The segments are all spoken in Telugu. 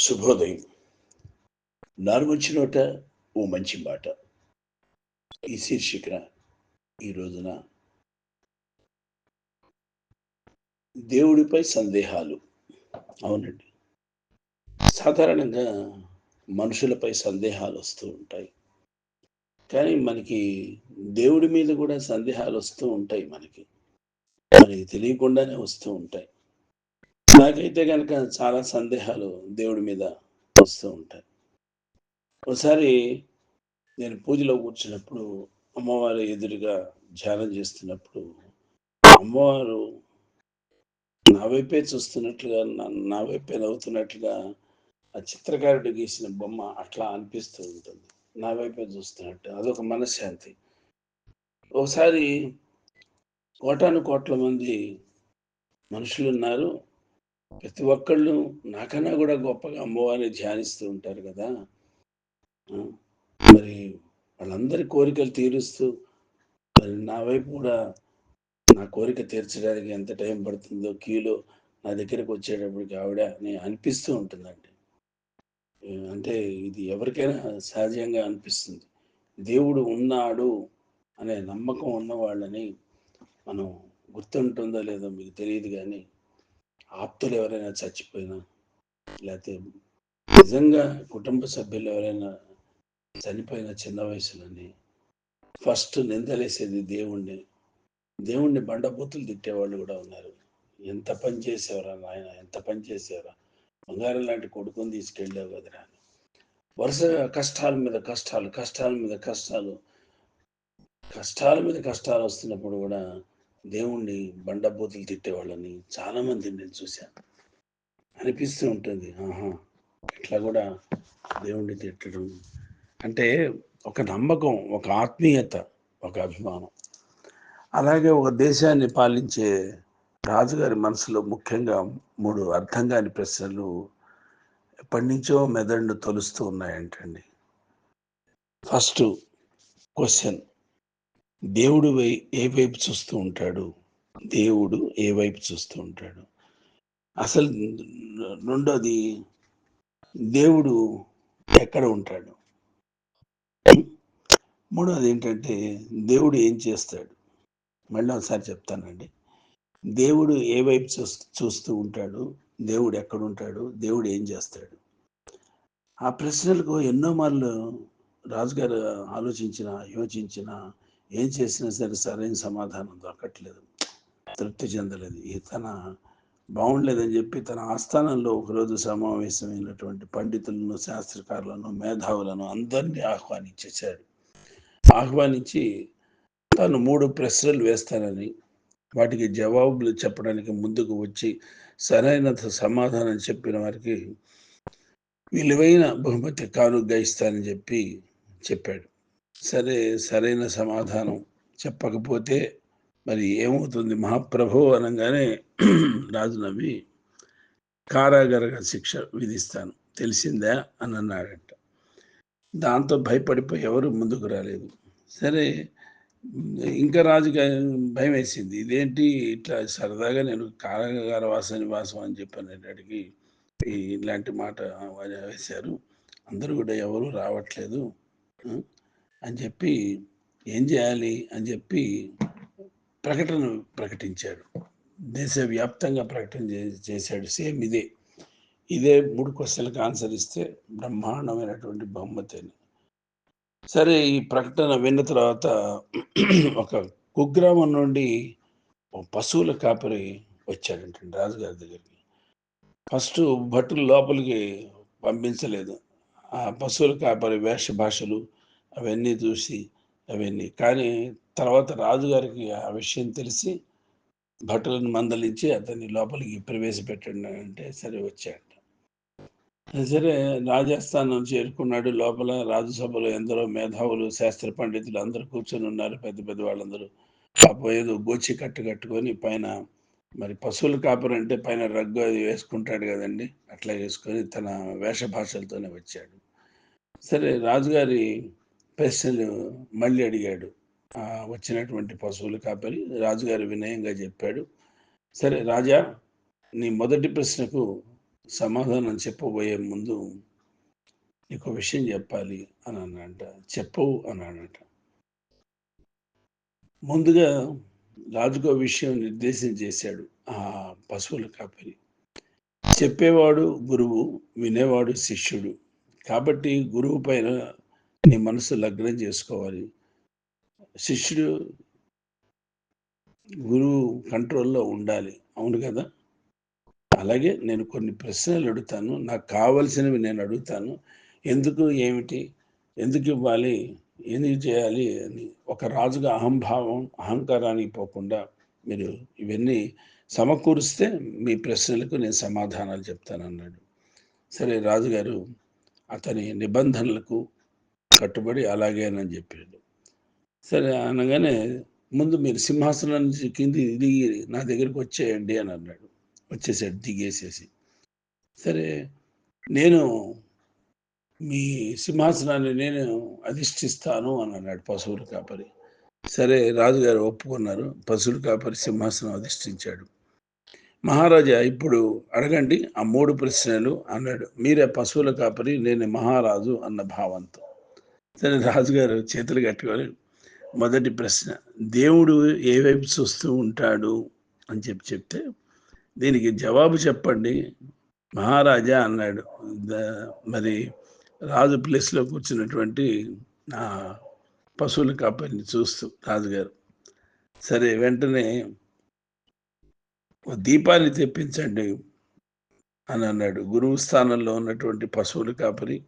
శుభోదయం. నారుమంచి నోట ఓ మంచి మాట. ఈ శీర్షికన ఈ రోజున దేవుడిపై సందేహాలు. అవునండి. సాధారణంగా మనుషులపై సందేహాలు వస్తూ ఉంటాయి. కానీ మనకి దేవుడి మీద కూడా సందేహాలు వస్తూ ఉంటాయి మనకి. మనకి తెలియకుండానే వస్తూ ఉంటాయి. నాకైతే కనుక చాలా సందేహాలు దేవుడి మీద వస్తూ ఉంటాయి. ఒకసారి నేను పూజలో కూర్చున్నప్పుడు అమ్మవారి ఎదురుగా ధ్యానం చేస్తున్నప్పుడు అమ్మవారు నా వైపే చూస్తున్నట్లుగా నా- నా వైపే నవ్వుతున్నట్లుగా ఆ చిత్రకారుడు గీసిన బొమ్మ అట్లా అనిపిస్తూ ఉంటుంది. నా వైపే చూస్తున్నట్టు అదొక మనశ్శాంతి. ఒకసారి కోటాను కోట్ల మంది మనుషులు ఉన్నారు. ప్రతి ఒక్కళ్ళు నాకన్నా కూడా గొప్పగా అమ్మవారిని ధ్యానిస్తూ ఉంటారు కదా. మరి వాళ్ళందరి కోరికలు తీరుస్తూ మరి నా వైపు కూడా నా కోరిక తీర్చడానికి ఎంత టైం పడుతుందో క్యూలో నా దగ్గరకు వచ్చేటప్పటికి ఆవిడ నేను అనిపిస్తూ ఉంటుందండి. అంటే ఇది ఎవరికైనా సహజంగా అనిపిస్తుంది. దేవుడు ఉన్నాడు అనే నమ్మకం ఉన్న వాళ్ళని మనం గుర్తుంటుందో లేదో మీకు తెలియదు కానీ ఆప్తులు ఎవరైనా చచ్చిపోయినా లేకపోతే నిజంగా కుటుంబ సభ్యులు ఎవరైనా చనిపోయిన చిన్న వయసులోని ఫస్ట్ నిందలేసేది దేవుణ్ణి. దేవుణ్ణి బండబూతులు తిట్టేవాళ్ళు కూడా ఉన్నారు. ఎంత పని చేసేవరా నాయన? ఎంత పని చేసేవరా? బంగారం లాంటి కొడుకుని తీసుకెళ్ళావు కదరా వరుస కష్టాల మీద కష్టాలు కష్టాల మీద కష్టాలు కష్టాల మీద కష్టాలు వస్తున్నప్పుడు కూడా దేవుణ్ణి బండబూతులు తిట్టేవాళ్ళని చాలా మందిని నేను చూశాను అనిపిస్తూ ఉంటుంది ఆహా ఇట్లా కూడా దేవుణ్ణి తిట్టడం? అంటే ఒక నమ్మకం ఒక ఆత్మీయత ఒక అభిమానం. అలాగే ఒక దేశాన్ని పాలించే రాజుగారి మనసులో ముఖ్యంగా మూడు అర్థం కాని ప్రశ్నలు ఎప్పటి నుంచో మెదడును తొలుస్తూ ఉన్నాయంటండి. ఫస్ట్ క్వశ్చన్ దేవుడు ఏ వైపు చూస్తూ ఉంటాడు? దేవుడు ఏ వైపు చూస్తూ ఉంటాడు? అసలు రెండోది దేవుడు ఎక్కడ ఉంటాడు? మూడోది ఏంటంటే దేవుడు ఏం చేస్తాడు? మళ్ళీ ఒకసారి చెప్తానండి. దేవుడు ఏ వైపు చూస్తూ చూస్తూ ఉంటాడు? దేవుడు ఎక్కడ ఉంటాడు? దేవుడు ఏం చేస్తాడు? ఆ ప్రశ్నలకు ఎన్నో మార్లు రాజుగారు ఆలోచించిన యోచించిన ఏం చేసినా సరే సరైన సమాధానం దొరకట్లేదు. తృప్తి చెందలేదు. ఈ తన బాగుండలేదని చెప్పి తన ఆస్థానంలో ఒకరోజు సమావేశమైనటువంటి పండితులను శాస్త్రకారులను మేధావులను అందరినీ ఆహ్వానించేశాడు. ఆహ్వానించి తాను మూడు ప్రశ్నలు వేస్తానని వాటికి జవాబులు చెప్పడానికి ముందుకు వచ్చి సరైన సమాధానం చెప్పిన వారికి విలువైన బహుమతి కానుగ్గా ఇస్తానని చెప్పి చెప్పాడు. సరే సరైన సమాధానం చెప్పకపోతే మరి ఏమవుతుంది? మహాప్రభు అనగానే రాజు నవ్వి కారాగారగా శిక్ష విధిస్తాను. తెలిసిందా? అని అన్నాడంట. దాంతో భయపడిపోయి ఎవరు ముందుకు రాలేదు. సరే ఇంకా రాజుకి భయం వేసింది ఇదేంటి? ఇట్లా సరదాగా నేను కారాగార వాస నివాసం అని చెప్పనేటడికి ఇలాంటి మాట వేశారు. అందరూ కూడా ఎవరు రావట్లేదు. అని చెప్పి ఏం చేయాలి అని చెప్పి ప్రకటన ప్రకటించాడు. దేశవ్యాప్తంగా ప్రకటన చే- చేశాడు. సేమ్ ఇదే. ఇదే మూడు క్వశ్చన్లకు ఆన్సర్ ఇస్తే బ్రహ్మాండమైనటువంటి బహుమతి అని. సరే ఈ ప్రకటన విన్న తర్వాత ఒక కుగ్రామం నుండి పశువుల కాపరి వచ్చాడంటండి రాజుగారి దగ్గరికి. ఫస్ట్ భటులు లోపలికి పంపించలేదు. ఆ పశువుల కాపరి వేష భాషలు అవన్నీ చూసి అవన్నీ. కానీ తర్వాత రాజుగారికి ఆ విషయం తెలిసి భటులను మందలించి అతన్ని లోపలికి ప్రవేశపెట్టండి అంటే సరే వచ్చాడు సరే రాజస్థానం చేరుకున్నాడు. లోపల రాజ్యసభలో ఎందరో మేధావులు శాస్త్ర పండితులు అందరూ కూర్చొని ఉన్నారు. పెద్ద పెద్ద వాళ్ళందరూ పాపం ఏదో గోచి కట్టు కట్టుకొని పైన మరి పశువుల కాపురం అంటే పైన రగ్గు అది వేసుకుంటాడు కదండి. అట్లా వేసుకొని తన వేష భాషలతోనే వచ్చాడు. సరే రాజుగారి ప్రశ్నలు మళ్ళీ అడిగాడు. వచ్చినటువంటి పశువుల కాపరి రాజుగారు వినయంగా చెప్పాడు. సరే రాజా నీ మొదటి ప్రశ్నకు సమాధానం చెప్పబోయే ముందు నీకు విషయం చెప్పాలి అని అన్నట చెప్పవు అన్నాడట. ముందుగా రాజుకో విషయం నిర్దేశం చేశాడు ఆ పశువుల కాపరి. చెప్పేవాడు గురువు వినేవాడు శిష్యుడు. కాబట్టి గురువు పైన నీ మనసు లగ్నం చేసుకోవాలి. శిష్యుడు గురువు కంట్రోల్లో ఉండాలి. అవును కదా? అలాగే నేను కొన్ని ప్రశ్నలు అడుగుతాను. నాకు కావలసినవి నేను అడుగుతాను. ఎందుకు ఏమిటి ఎందుకు ఇవ్వాలి ఎందుకు చేయాలి అని ఒక రాజుగా అహంభావం అహంకారానికి పోకుండా మీరు ఇవన్నీ సమకూరిస్తే మీ ప్రశ్నలకు నేను సమాధానాలు చెప్తాను అన్నాడు సరే రాజుగారు అతని నిబంధనలకు కట్టుబడి అలాగేనని చెప్పాడు. సరే అనగానే ముందు మీరు సింహాసనం నుంచి కింది దిగి నా దగ్గరికి వచ్చేయండి అని అన్నాడు. వచ్చేసాడు దిగేసేసి. సరే నేను మీ సింహాసనాన్ని నేను అధిష్ఠిస్తాను అని అన్నాడు పశువుల కాపరి. సరే రాజుగారు ఒప్పుకున్నారు. పశువుల కాపరి సింహాసనం అధిష్ఠించాడు. మహారాజా ఇప్పుడు అడగండి ఆ మూడు ప్రశ్నలు అన్నాడు. మీరే పశువుల కాపరి నేను మహారాజు అన్న భావంతో. సరే రాజుగారు చేతులు కట్టుకొని మొదటి ప్రశ్న దేవుడు ఏ వైపు చూస్తూ ఉంటాడు? అని చెప్పి చెప్తే దీనికి జవాబు చెప్పండి. మహారాజా అన్నాడు. మరి రాజు ప్లేస్లో కూర్చున్నటువంటి ఆ పశువుల కాపరిని చూస్తూ రాజుగారు. సరే వెంటనే దీపాన్ని తెప్పించండి అని అన్నాడు. గురువు స్థానంలో ఉన్నటువంటి పశువుల కాపరి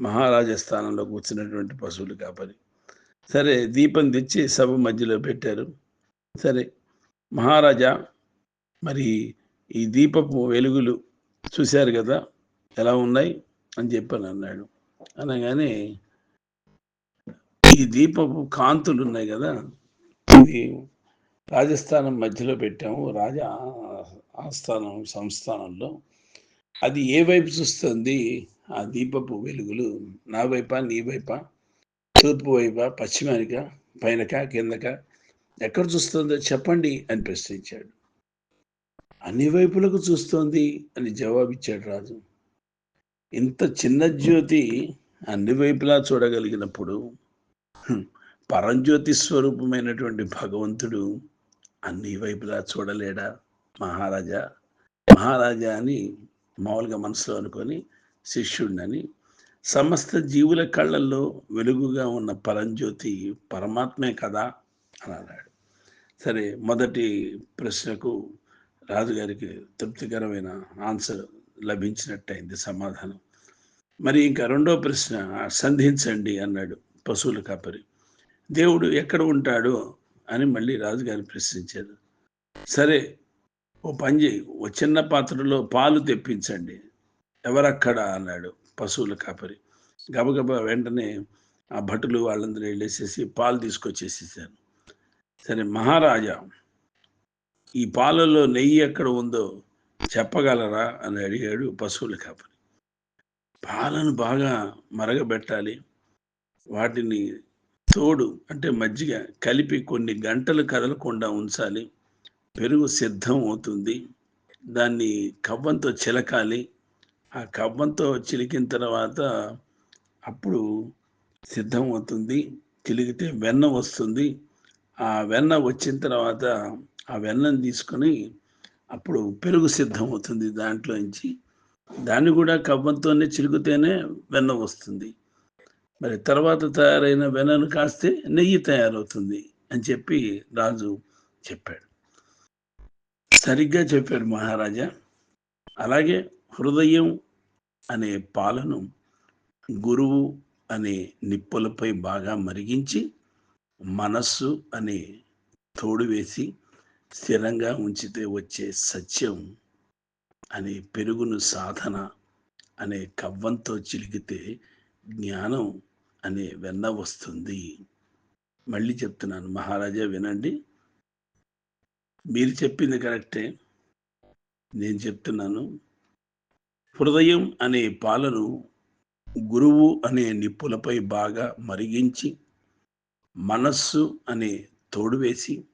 మహారాజా స్థానంలో కూర్చున్నటువంటి పశువులు కాపరి. సరే దీపం తెచ్చి సభ మధ్యలో పెట్టారు. సరే మహారాజా మరి ఈ దీపపు వెలుగులు చూశారు కదా ఎలా ఉన్నాయి అని చెప్పని అన్నాడు. అనగానే ఈ దీపపు కాంతులు ఉన్నాయి కదా ఇది రాజస్థానం మధ్యలో పెట్టాము. రాజా ఆస్థానం సంస్థానంలో. అది ఏ వైపు చూస్తుంది? ఆ దీపపు వెలుగులు నా వైపా నీ వైపా? తూర్పు వైపా పశ్చిమానిక పైనక కిందక? ఎక్కడ చూస్తుందో చెప్పండి అని ప్రశ్నించాడు. అన్ని వైపులకు చూస్తోంది అని జవాబిచ్చాడు రాజు. ఇంత చిన్న జ్యోతి అన్ని వైపులా చూడగలిగినప్పుడు పరంజ్యోతి స్వరూపమైనటువంటి భగవంతుడు అన్ని వైపులా చూడలేడా? మహారాజా మహారాజా అని మామూలుగా మనసులో అనుకొని శిష్యుడినని. సమస్త జీవుల కళ్ళల్లో వెలుగుగా ఉన్న పరంజ్యోతి పరమాత్మే కదా అని అన్నాడు సరే మొదటి ప్రశ్నకు రాజుగారికి తృప్తికరమైన ఆన్సర్ లభించినట్టయింది సమాధానం. మరి ఇంకా రెండో ప్రశ్న సంధించండి అన్నాడు పశువుల కాపరి. దేవుడు ఎక్కడ ఉంటాడు అని మళ్ళీ రాజుగారిని ప్రశ్నించారు. సరే ఓ పని చేయి ఓ చిన్న పాత్రలో పాలు తెప్పించండి ఎవరక్కడ అన్నాడు పశువుల కాపరి. గబగబా వెంటనే ఆ భటులు వాళ్ళందరూ వెళ్ళేసేసి పాలు తీసుకొచ్చేసేసారు. సరే మహారాజా ఈ పాలలో నెయ్యి ఎక్కడ ఉందో చెప్పగలరా? అని అడిగాడు పశువుల కాపరి. పాలను బాగా మరగబెట్టాలి. వాటిని తోడు అంటే మజ్జిగ కలిపి కొన్ని గంటలు కదలకుండా ఉంచాలి. పెరుగు సిద్ధం అవుతుంది. దాన్ని కవ్వంతో చిలకాలి. ఆ కవ్వంతో చిలికిన తర్వాత అప్పుడు సిద్ధం అవుతుంది. చిలికితే వెన్న వస్తుంది. ఆ వెన్న వచ్చిన తర్వాత ఆ వెన్నను తీసుకొని అప్పుడు పెరుగు సిద్ధం అవుతుంది దాంట్లోంచి దాన్ని కూడా కవ్వంతోనే చిలుకుతేనే వెన్న వస్తుంది. మరి తర్వాత తయారైన వెన్నను కాస్తే నెయ్యి తయారవుతుంది అని చెప్పి రాజు చెప్పాడు. సరిగ్గా చెప్పాడు మహారాజా. అలాగే హృదయం అనే పాలను గురువు అనే నిప్పులపై బాగా మరిగించి మనస్సు అనే తోడు వేసి స్థిరంగా ఉంచితే వచ్చే సత్యం అనే పెరుగును సాధన అనే కవ్వంతో చిలికితే జ్ఞానం అనే వెన్న వస్తుంది. మళ్ళీ చెప్తున్నాను మహారాజా వినండి. మీరు చెప్పింది కరెక్టే. నేను చెప్తున్నాను హృదయం అనే పాలను గురువు అనే నిప్పులపై బాగా మరిగించి మనస్సు అనే తోడు వేసి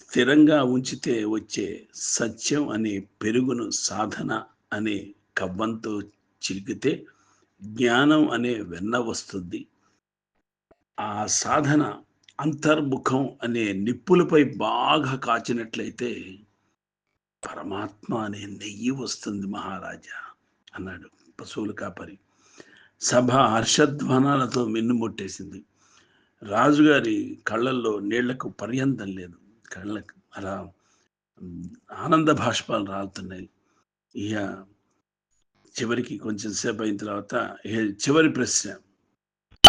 స్థిరంగా ఉంచితే వచ్చే సత్యం అనే పెరుగును సాధన అనే కవ్వంతో చిలికితే జ్ఞానం అనే వెన్న వస్తుంది. ఆ సాధన అంతర్ముఖం అనే నిప్పులపై బాగా కాచినట్లయితే పరమాత్మ అనే నెయ్యి వస్తుంది మహారాజా. అన్నాడు పశువుల కాపరి. సభ హర్షధ్వానాలతో మిన్నుముట్టేసింది రాజుగారి కళ్ళల్లో నీళ్ళకు పర్యంతం లేదు. కళ్ళకు అలా ఆనంద భాష్పాలు రాలుతున్నాయి. ఇక చివరికి కొంచెం సేపు అయిన తర్వాత చివరి ప్రశ్న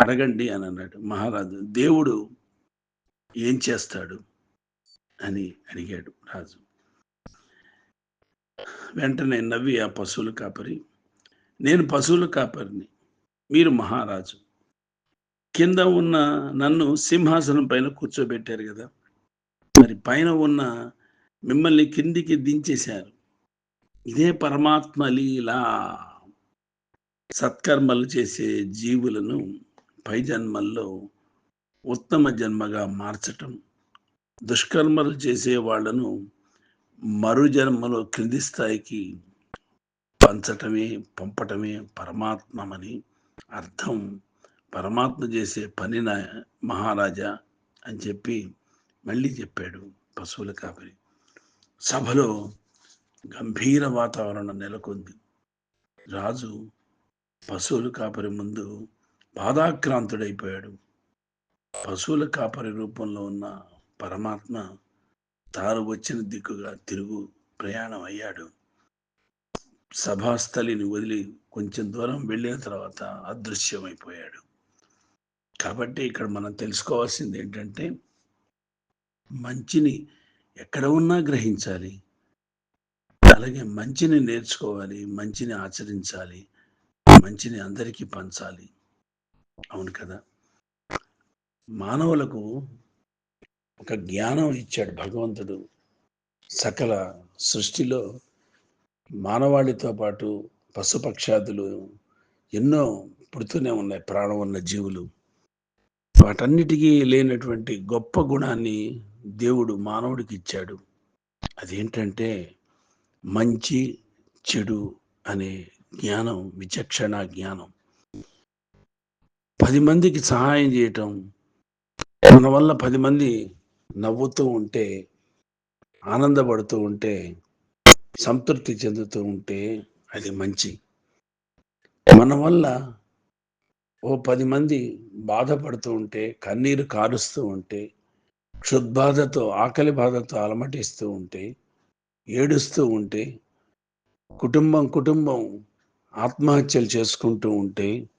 అడగండి అని అన్నాడు. మహారాజు దేవుడు ఏం చేస్తాడు? అని అడిగాడు రాజు. వెంటనే నవ్వి ఆ పశువులు కాపరి నేను పశువుల కాపరిని. మీరు మహారాజు. కింద ఉన్న నన్ను సింహాసనం పైన కూర్చోబెట్టారు కదా. మరి పైన ఉన్న మిమ్మల్ని కిందికి దించేశారు. ఇదే పరమాత్మ లీలా. సత్కర్మలు చేసే జీవులను పై జన్మల్లో ఉత్తమ జన్మగా మార్చటం. దుష్కర్మలు చేసే వాళ్ళను మరు జన్మలో క్రింది స్థాయికి పంచటమే పంపటమే పరమాత్మమని అర్థం. పరమాత్మ చేసే పని మహారాజా అని చెప్పి మళ్ళీ చెప్పాడు పశువుల కాపరి. సభలో గంభీర వాతావరణం నెలకొంది. రాజు పశువుల కాపరి ముందు బాధాక్రాంతుడైపోయాడు. పశువుల కాపరి రూపంలో ఉన్న పరమాత్మ తాను వచ్చిన దిక్కుగా తిరుగు ప్రయాణం అయ్యాడు సభాస్థలిని వదిలి కొంచెం దూరం వెళ్ళిన తర్వాత అదృశ్యమైపోయాడు. కాబట్టి ఇక్కడ మనం తెలుసుకోవాల్సింది ఏంటంటే మంచిని ఎక్కడ ఉన్నా గ్రహించాలి. అలాగే మంచిని నేర్చుకోవాలి మంచిని ఆచరించాలి మంచిని అందరికీ పంచాలి. అవును కదా? మానవులకు ఒక జ్ఞానం ఇచ్చాడు భగవంతుడు. సకల సృష్టిలో మానవాళితో పాటు పశుపక్షాదులు ఎన్నో పుడుతూనే ఉన్నాయి ప్రాణం ఉన్న జీవులు. వాటన్నిటికీ లేనటువంటి గొప్ప గుణాన్ని దేవుడు మానవుడికి ఇచ్చాడు. అదేంటంటే మంచి చెడు అనే జ్ఞానం విచక్షణ జ్ఞానం. పది మందికి సహాయం చేయటం మన వల్ల పది మంది నవ్వుతూ ఉంటే ఆనందపడుతూ ఉంటే సంతృప్తి చెందుతూ ఉంటే అది మంచి. మన వల్ల ఓ పది మంది బాధపడుతూ ఉంటే కన్నీరు కారుస్తూ ఉంటే క్షుద్బాధతో ఆకలి బాధతో అలమటిస్తూ ఉంటే ఏడుస్తూ ఉంటే కుటుంబం కుటుంబం ఆత్మహత్యలు చేసుకుంటూ ఉంటే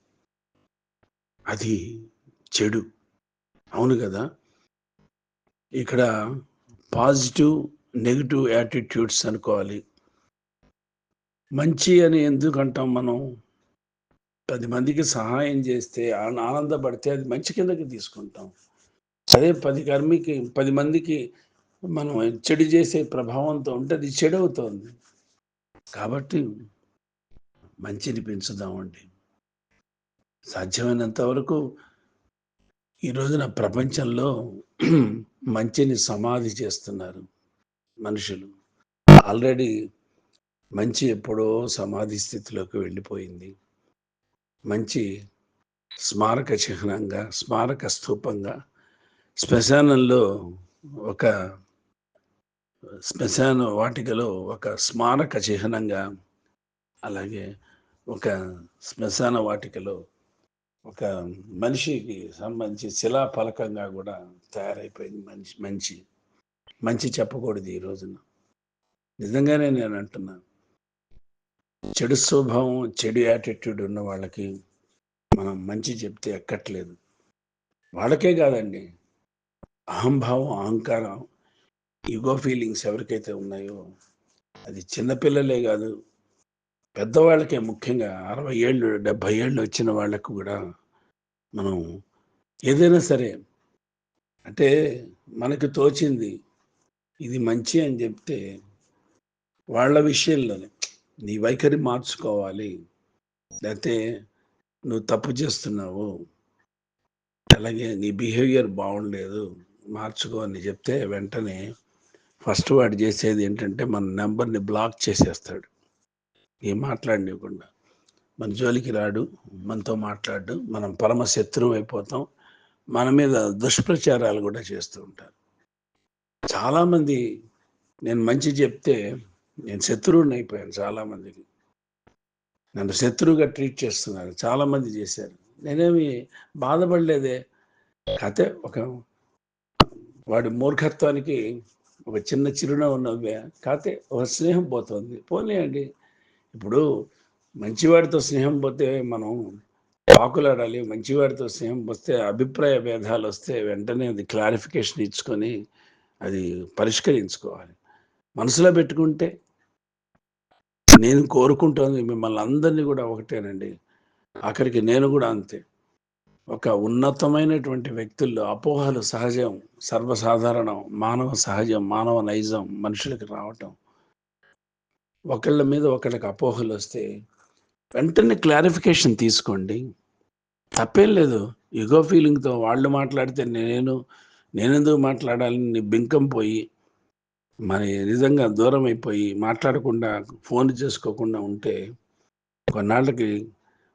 అది చెడు. అవును కదా? ఇక్కడ పాజిటివ్ నెగిటివ్ యాటిట్యూడ్స్ అనుకోవాలి. మంచి అని ఎందుకు అంటాం మనం? పది మందికి సహాయం చేస్తే ఆనందపడితే అది మంచి కిందకి తీసుకుంటాం. అదే పది కర్మికి పది మందికి మనం చెడు చేసే ప్రభావంతో ఉంటే అది చెడు అవుతుంది కాబట్టి మంచిని పెంచుదామండి. సాధ్యమైనంత వరకు ఈ రోజున ప్రపంచంలో మంచిని సమాధి చేస్తున్నారు మనుషులు. ఆల్రెడీ మంచి ఎప్పుడో సమాధి స్థితిలోకి వెళ్ళిపోయింది. మంచి స్మారక చిహ్నంగా స్మారక స్థూపంగా శ్మశానంలో ఒక శ్మశాన వాటికలో ఒక స్మారక చిహ్నంగా అలాగే ఒక శ్మశాన వాటికలో ఒక మనిషికి సంబంధించి శిలా ఫలకంగా కూడా తయారైపోయింది మనిషి మంచి మంచి చెప్పకూడదు ఈ రోజున. నిజంగానే నేను అంటున్నాను. చెడు స్వభావం చెడు యాటిట్యూడ్ ఉన్న వాళ్ళకి మనం మంచి చెప్తే ఎక్కట్లేదు. వాళ్ళకే కాదండి. అహంభావం అహంకారం ఈగో ఫీలింగ్స్ ఎవరికైతే ఉన్నాయో అది చిన్నపిల్లలే కాదు. పెద్దవాళ్ళకే ముఖ్యంగా అరవై ఏళ్ళు డెబ్భై ఏళ్ళు వచ్చిన వాళ్ళకు కూడా మనం ఏదైనా సరే అంటే మనకు తోచింది ఇది మంచి అని చెప్తే వాళ్ళ విషయంలోనే నీ వైఖరి మార్చుకోవాలి. లేకపోతే నువ్వు తప్పు చేస్తున్నావు. అలాగే నీ బిహేవియర్ బాగుండలేదు. మార్చుకో అని చెప్తే వెంటనే ఫస్ట్ వాడు చేసేది ఏంటంటే మన నెంబర్ని బ్లాక్ చేసేస్తాడు. ఏం మాట్లాడనివ్వకుండా మన జోలికి రాడు మనతో మాట్లాడు మనం పరమ శత్రువు అయిపోతాం. మన మీద దుష్ప్రచారాలు కూడా చేస్తూ ఉంటారు. చాలామంది నేను మంచి చెప్తే నేను శత్రువుని అయిపోయాను చాలామందికి నన్ను శత్రువుగా ట్రీట్ చేస్తున్నారు. చాలామంది చేశారు. నేనేమి బాధపడలేదే. కథ ఒక వాడి మూర్ఖత్వానికి ఒక చిన్న చిరునవ్వు నవ్వే. కాతే ఒక స్నేహం పోతుంది. పోనీయండి. ఇప్పుడు మంచివాడితో స్నేహం పోతే మనం పాకులాడాలి మంచివాడితో స్నేహం వస్తే అభిప్రాయ భేదాలు వస్తే వెంటనే అది క్లారిఫికేషన్ ఇచ్చుకొని అది పరిష్కరించుకోవాలి. మనసులో పెట్టుకుంటే నేను కోరుకుంటుంది మిమ్మల్ని అందరినీ కూడా ఒకటేనండి. ఆఖరికి నేను కూడా అంతే. ఒక ఉన్నతమైనటువంటి వ్యక్తుల్లో అపోహలు సహజం సర్వసాధారణం మానవ సహజం మానవ నైజం మనుషులకి రావటం. ఒకళ్ళ మీద ఒకళ్ళకి అపోహలు వస్తే వెంటనే క్లారిఫికేషన్ తీసుకోండి. తప్పేం లేదు. యుగో ఫీలింగ్తో వాళ్ళు మాట్లాడితే నేను నేనెందుకు మాట్లాడాలని బింకం పోయి మరి నిజంగా దూరం అయిపోయి మాట్లాడకుండా ఫోన్ చేసుకోకుండా ఉంటే కొన్నాళ్ళకి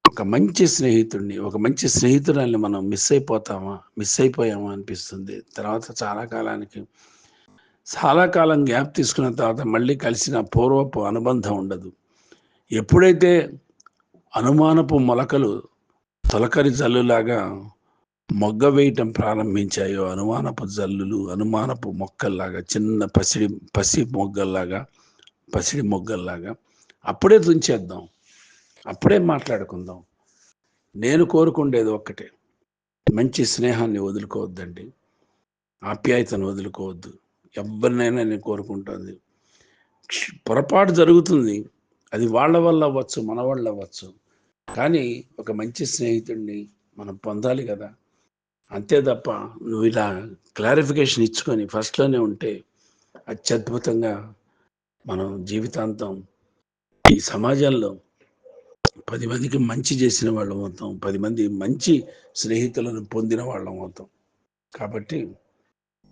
ఒక మంచి స్నేహితుడిని ఒక మంచి స్నేహితురాల్ని మనం మిస్ అయిపోతామా మిస్ అయిపోయామా అనిపిస్తుంది. తర్వాత చాలా కాలానికి చాలా కాలం గ్యాప్ తీసుకున్న తర్వాత మళ్ళీ కలిసిన పూర్వపు అనుబంధం ఉండదు. ఎప్పుడైతే అనుమానపు మొలకలు తొలకరి జల్లులాగా మొగ్గ వేయటం ప్రారంభించాయో అనుమానపు జల్లులు అనుమానపు మొక్కల్లాగా చిన్న పసిడి పసి మొగ్గల్లాగా పసిడి మొగ్గల్లాగా అప్పుడే తుంచేద్దాం. అప్పుడే మాట్లాడుకుందాం. నేను కోరుకుండేది ఒక్కటే. మంచి స్నేహాన్ని వదులుకోవద్దండి. ఆప్యాయతను వదులుకోవద్దు. ఎవరినైనా నేను కోరుకుంటుంది. పొరపాటు జరుగుతుంది. అది వాళ్ళ వల్ల అవ్వచ్చు మన వల్ల అవ్వచ్చు. కానీ ఒక మంచి స్నేహితుడిని మనం పొందాలి కదా. అంతే తప్ప నువ్వు ఇలా క్లారిఫికేషన్ ఇచ్చుకొని ఫస్ట్లోనే ఉంటే అత్యద్భుతంగా మనం జీవితాంతం ఈ సమాజంలో పది మందికి మంచి చేసిన వాళ్ళం అవుతాం పది మంది మంచి స్నేహితులను పొందిన వాళ్ళం అవుతాం. కాబట్టి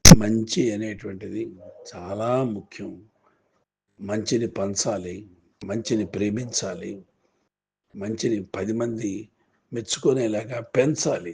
మంచి అనేటువంటిది చాలా ముఖ్యం. మంచిని పంచాలి మంచిని ప్రేమించాలి మంచిని పది మంది మెచ్చుకునేలాగా పెంచాలి.